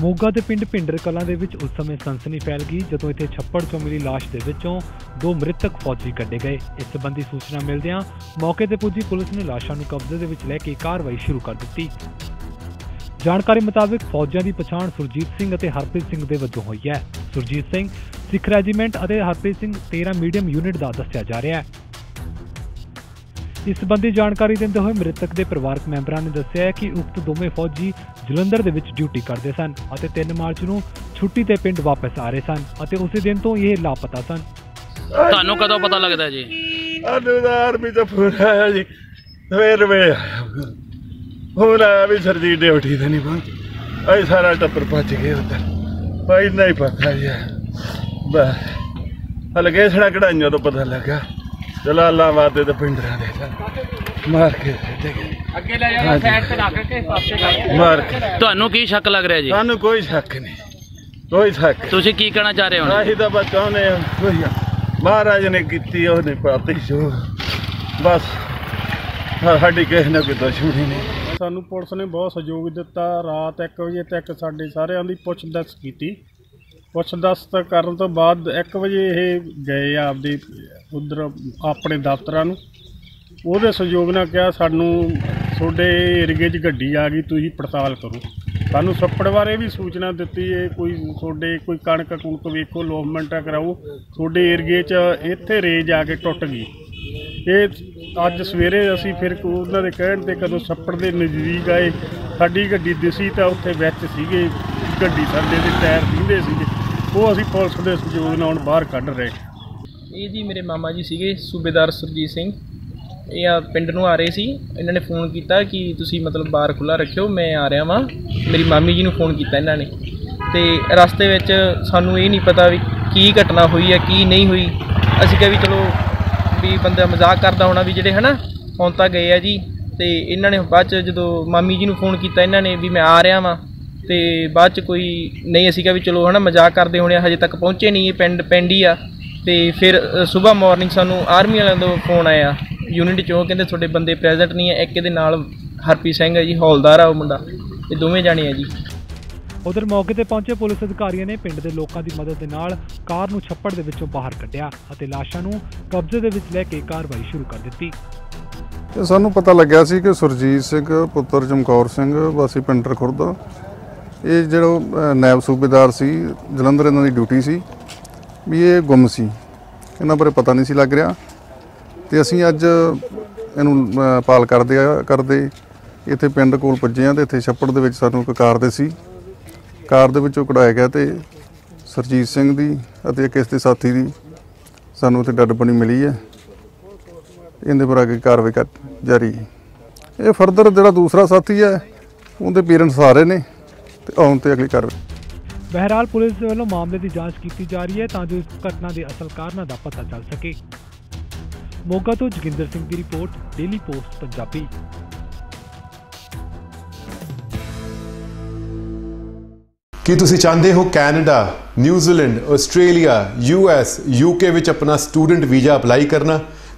ਮੋਗਾ ਦੇ ਪਿੰਡ ਭਿੰਡਰ ਕਲਾਂ ਦੇ ਵਿੱਚ ਉਸ ਸਮੇਂ ਸਨਸਨੀ ਫੈਲ ਗਈ, ਜਦੋਂ ਇੱਥੇ ਛੱਪੜ ਚੋਂ ਮਿਲੀ ਲਾਸ਼ ਦੇ ਵਿੱਚੋਂ ਦੋ ਮ੍ਰਿਤਕ ਫੌਜੀ ਕੱਢੇ ਗਏ। ਇਸ ਸੰਬੰਧੀ ਸੂਚਨਾ ਮਿਲਦਿਆਂ ਮੌਕੇ ਤੇ ਪੁੱਜੀ ਪੁਲਿਸ ਨੇ ਲਾਸ਼ਾਂ ਨੂੰ ਕਬਜ਼ੇ ਦੇ ਵਿੱਚ ਲੈ ਕੇ ਕਾਰਵਾਈ ਸ਼ੁਰੂ ਕਰ ਦਿੱਤੀ। ਜਾਣਕਾਰੀ ਮੁਤਾਬਕ ਫੌਜਾਂ ਦੀ ਪਛਾਣ ਸੁਰਜੀਤ ਸਿੰਘ ਅਤੇ ਹਰਪ੍ਰੀਤ ਸਿੰਘ ਦੇ ਵਜੋਂ ਹੋਈ ਹੈ। ਸੁਰਜੀਤ ਸਿੰਘ ਸਿੱਖ ਰੈਜੀਮੈਂਟ ਅਤੇ ਹਰਪ੍ਰੀਤ ਸਿੰਘ 13 ਮੀਡੀਅਮ ਯੂਨਿਟ ਦਾ ਦੱਸਿਆ ਜਾ ਰਿਹਾ ਹੈ। ਇਸ ਸੰਬੰਧੀ ਜਾਣਕਾਰੀ ਦਿੰਦੇ ਹੋਏ ਮ੍ਰਿਤਕ ਦੇ ਪਰਿਵਾਰਕ ਮੈਂਬਰਾਂ ਨੇ ਦੱਸਿਆ ਹੈ ਕਿ ਉਕਤ ਦੋਵੇਂ ਫੌਜੀ ਜਲੰਧਰ ਦੇ ਵਿੱਚ ਡਿਊਟੀ ਕਰਦੇ ਸਨ ਅਤੇ 3 ਮਾਰਚ ਨੂੰ ਛੁੱਟੀ ਤੇ ਪਿੰਡ ਵਾਪਸ ਆ ਰਹੇ ਸਨ ਅਤੇ ਉਸੇ ਦਿਨ ਤੋਂ ਇਹ ਲਾਪਤਾ ਸਨ। ਤੁਹਾਨੂੰ ਕਦੋਂ ਪਤਾ ਲੱਗਦਾ ਜੀ? ਸਾਨੂੰ ਤਾਂ ਆਰਮੀ ਤੋਂ ਫੋਨ ਆਇਆ ਜੀ। ਸਵੇਰ ਵੇ ਆਇਆ ਫੋਨ ਆਇਆ ਵੀ ਸਰਜੀਤ ਡਿਊਟੀ ਤੇ ਨਹੀਂ ਪਹੁੰਚੇ। ਅਸੀਂ ਸਾਰਾ ਟੱਬਰ ਭੱਜ ਗਏ ਉੱਧਰ। ਭਾਈ ਨਹੀਂ ਪਤਾ ਜੀ ਬਸ। ਹਲਕੇ ਸੜਾ ਕਢਾਈਆਂ ਤੋਂ ਪਤਾ ਲੱਗਾ ਜਲਾਲਾਬਾਦ ਦੇ ਤੇ ਪਿੰਡਰਾਂ ਦੇ। ਮਾਰ ਕੇ ਗਏ। ਅੱਗੇ ਲੈ ਜਾਓ ਸਾਈਡ ਤੇ ਰੱਖ ਕੇ ਪਾਸੇ ਕਰ ਮਾਰ ਕੇ। ਤੁਹਾਨੂੰ ਕੀ ਸ਼ੱਕ ਲੱਗ ਰਿਹਾ ਜੀ? ਸਾਨੂੰ ਕੋਈ ਸ਼ੱਕ ਨਹੀਂ। ਕੋਈ ਸ਼ੱਕ। ਤੁਸੀਂ ਕੀ ਕਹਿਣਾ ਚਾਹ ਰਹੇ ਹੋ? ਅਸੀਂ ਤਾਂ ਬਸ ਚਾਹੁੰਦੇ ਹਾਂ ਕੋਈ ਆ। ਮਹਾਰਾਜ ਨੇ ਕੀਤੀ ਉਹਨੇ ਪਾਤੀ ਜੋ। ਬਸ ਸਾ- ਸਾਡੀ ਕਿਸੇ ਨਾਲ ਕੋਈ ਦੁਸ਼ਮਣੀ ਨਹੀਂ। ਸਾਨੂੰ ਪੁਲਿਸ ਨੇ ਬਹੁਤ ਸਹਿਯੋਗ ਦਿੱਤਾ। ਰਾਤ 1 ਵਜੇ ਤੱਕ ਸਾਡੇ ਸਾਰਿਆਂ ਦੀ ਪੁੱਛ-ਦੱਸ ਕੀਤੀ। ਪੁੱਛ-ਦੱਸ ਤਾਂ ਕਰਨ ਤੋਂ ਬਾਅਦ 1 ਵਜੇ ਇਹ ਗਏ ਆ ਆਪਦੇ ਉਧਰ ਆਪਣੇ ਦਫ਼ਤਰਾਂ ਨੂੰ। ਉਹਦੇ ਸਹਿਯੋਗ ਨਾਲ ਕਿਹਾ ਸਾਨੂੰ, ਤੁਹਾਡੇ ਏਰੀਏ 'ਚ ਗੱਡੀ ਆ ਗਈ, ਤੁਸੀਂ ਪੜਤਾਲ ਕਰੋ। ਸਾਨੂੰ ਸੱਪੜ ਬਾਰੇ ਵੀ ਸੂਚਨਾ ਦਿੱਤੀ ਹੈ ਕੋਈ ਤੁਹਾਡੇ ਕੋਈ ਕਣਕ ਕੁਣਕ ਵੇਖੋ, ਲੋਵਮੈਂਟਾ ਕਰਾਓ। ਤੁਹਾਡੇ ਏਰੀਏ 'ਚ ਇੱਥੇ ਰੇਜ ਆ ਕੇ ਟੁੱਟ ਗਈ। ਇਹ ਅੱਜ ਸਵੇਰੇ ਅਸੀਂ ਫਿਰ ਉਹਨਾਂ ਦੇ ਕਹਿਣ ਤੇ ਕਦੋਂ ਸੱਪੜ ਦੇ ਨਜ਼ਦੀਕ ਆਏ, ਸਾਡੀ ਗੱਡੀ ਦਿਸੀ ਤਾਂ ਉੱਥੇ ਵਿੱਚ ਸੀਗੇ, ਗੱਡੀ ਸਾਡੇ ਦੇ ਟਾਇਰ ਦਿੰਦੇ ਸੀਗੇ। ਉਹ ਅਸੀਂ ਪੁਲਿਸ ਦੇ ਸਹਿਯੋਗ ਨਾਲ ਹੁਣ ਬਾਹਰ ਕੱਢ ਰਹੇ। ਇਹ ਜੀ ਮੇਰੇ ਮਾਮਾ ਜੀ ਸੀਗੇ, ਸੂਬੇਦਾਰ ਸੁਰਜੀਤ ਸਿੰਘ। ਇਹ ਆ ਪਿੰਡ ਨੂੰ ਆ ਰਹੇ ਸੀ। ਇਹਨਾਂ ਨੇ ਫੋਨ ਕੀਤਾ ਕਿ ਤੁਸੀਂ ਮਤਲਬ ਬਾਰ ਖੁੱਲਾ ਰੱਖਿਓ, ਮੈਂ ਆ ਰਿਹਾ ਵਾਂ। ਮੇਰੀ ਮਾਮੀ ਜੀ ਨੂੰ ਫੋਨ ਕੀਤਾ ਇਹਨਾਂ ਨੇ। ਤੇ ਰਸਤੇ ਵਿੱਚ ਸਾਨੂੰ ਇਹ ਨਹੀਂ ਪਤਾ ਵੀ ਕੀ ਘਟਨਾ ਹੋਈ ਹੈ, ਕੀ ਨਹੀਂ ਹੋਈ। ਅਸੀਂ ਕਿਹਾ ਵੀ ਚਲੋ ਵੀ ਬੰਦਾ ਮਜ਼ਾਕ ਕਰਦਾ ਹੋਣਾ ਵੀ ਜਿਹੜੇ ਹਨਾ, ਹੁਣ ਤਾਂ ਗਏ ਆ ਜੀ। ਤੇ ਇਹਨਾਂ ਨੇ ਬਾਅਦ ਚ ਜਦੋਂ ਮਾਮੀ ਜੀ ਨੂੰ ਫੋਨ ਕੀਤਾ, ਇਹਨਾਂ ਨੇ ਵੀ ਮੈਂ ਆ ਰਿਹਾ ਵਾਂ। ਤੇ ਬਾਅਦ ਚ ਕੋਈ ਨਹੀਂ ਅਸੀਂ ਕਿਹਾ ਵੀ ਚਲੋ ਹਨਾ ਮਜ਼ਾਕ ਕਰਦੇ ਹੋਣੇ ਆ, ਹਜੇ ਤੱਕ ਪਹੁੰਚੇ ਨਹੀਂ ਇਹ ਪਿੰਡ ਪਿੰਡ ਹੀ ਆ। ਤੇ ਫਿਰ ਸਵੇਰ ਮਾਰਨਿੰਗ ਸਾਨੂੰ ਆਰਮੀ ਵਾਲਿਆਂ ਤੋਂ ਫੋਨ ਆਇਆ ਯੂਨਿਟ ਚੋਂ ਕਹਿੰਦੇ ਤੁਹਾਡੇ ਬੰਦੇ ਪ੍ਰੈਜ਼ੈਂਟ ਨਹੀਂ ਹੈ ਇੱਕ ਇਹਦੇ ਨਾਲ ਹਰਪੀ ਸਿੰਘ ਹੈ ਜੀ ਹੌਲਦਾਰ ਆ ਉਹ ਮੁੰਡਾ ਇਹ ਦੋਵੇਂ ਜਾਣੇ ਆ ਜੀ। ਉਧਰ ਮੌਕੇ ਤੇ ਪਹੁੰਚੇ ਪੁਲਿਸ ਅਧਿਕਾਰੀਆਂ ਨੇ ਪਿੰਡ ਦੇ ਲੋਕਾਂ ਦੀ ਮਦਦ ਦੇ ਨਾਲ ਕਾਰ ਨੂੰ ਛੱਪੜ ਦੇ ਵਿੱਚੋਂ ਬਾਹਰ ਕੱਢਿਆ ਅਤੇ ਲਾਸ਼ਾਂ ਨੂੰ ਕਬਜ਼ੇ ਦੇ ਵਿੱਚ ਲੈ ਕੇ ਕਾਰਵਾਈ ਸ਼ੁਰੂ ਕਰ ਦਿੱਤੀ। ਤੇ ਸਾਨੂੰ ਪਤਾ ਲੱਗਿਆ ਸੀ ਕਿ ਸੁਰਜੀਤ ਸਿੰਘ ਪੁੱਤਰ ਚਮਕੌਰ ਸਿੰਘ ਵਾਸੀ ਪਿੰਡਰ ਖੁਰਦ ਇਹ ਜਿਹੜਾ ਅਹ, ਨਾਇਬ ਸੂਬੇਦਾਰ ਸੀ ਜਲੰਧਰ ਇਹਨਾਂ ਦੀ ਡਿਊਟੀ ਸੀ ਵੀ ਇਹ ਗੁੰਮ ਸੀ। ਇਹਨਾਂ ਬਾਰੇ ਪਤਾ ਨਹੀਂ ਸੀ ਲੱਗ ਰਿਹਾ। ਤੇ ਅਸੀਂ ਅੱਜ ਇਹਨੂੰ ਪਾਲ ਕਰਦੇ ਆ ਕਰਦੇ। ਇੱਥੇ ਪਿੰਡ ਕੋਲ ਪੁੱਜੇ ਆ ਤੇ ਇੱਥੇ ਛੱਪੜ ਦੇ ਵਿੱਚ ਸਾਨੂੰ ਇੱਕ ਕਾਰ ਦੇ ਸੀ। ਕਾਰ ਦੇ ਵਿੱਚੋਂ ਕਢਾਇਆ ਗਿਆ ਤੇ ਸਰਜੀਤ ਸਿੰਘ ਦੀ ਅਤੇ ਇੱਕ ਇਸ ਦੇ ਸਾਥੀ ਦੀ ਸਾਨੂੰ ਉੱਥੇ ਡੱਡ ਬਣੀ ਮਿਲੀ ਹੈ। ਇਹਦੇ ਪਰ ਅੱਗੇ ਕਾਰਵਾਈ ਕਰ ਜਾਰੀ। ਹੈ ਇਹ ਫਰਦਰ ਜਿਹੜਾ ਦੂਸਰਾ ਸਾਥੀ ਹੈ ਉਹਦੇ ਪੇਰੈਂਟਸ ਸਾਰੇ ਨੇ। ਤੇ ਆਉਣ ਤੇ ਅਗਲੀ ਕਾਰਵਾਈ। ਬਹਿਰਾਲ ਪੁਲਿਸ ਦੇ ਵੱਲੋਂ ਮਾਮਲੇ ਦੀ ਜਾਂਚ ਕੀਤੀ ਜਾ ਰਹੀ ਹੈ ਤਾਂ ਜੋ ਇਸ ਘਟਨਾ ਦੇ ਅਸਲ ਕਾਰਨਾਂ ਦਾ ਪਤਾ ਚੱਲ ਸਕੇ। ਮੋਗਾ ਤੋਂ ਜੋਗਿੰਦਰ ਸਿੰਘ ਦੀ ਰਿਪੋਰਟ ਡੇਲੀ ਪੋਸਟ ਪੰਜਾਬੀ। ਕੀ ਤੁਸੀਂ ਚਾਹੁੰਦੇ ਹੋ Canada New Zealand Australia US UK ਵਿੱਚ ਆਪਣਾ ਸਟੂਡੈਂਟ ਵੀਜ਼ਾ ਅਪਲਾਈ ਕਰਨਾ?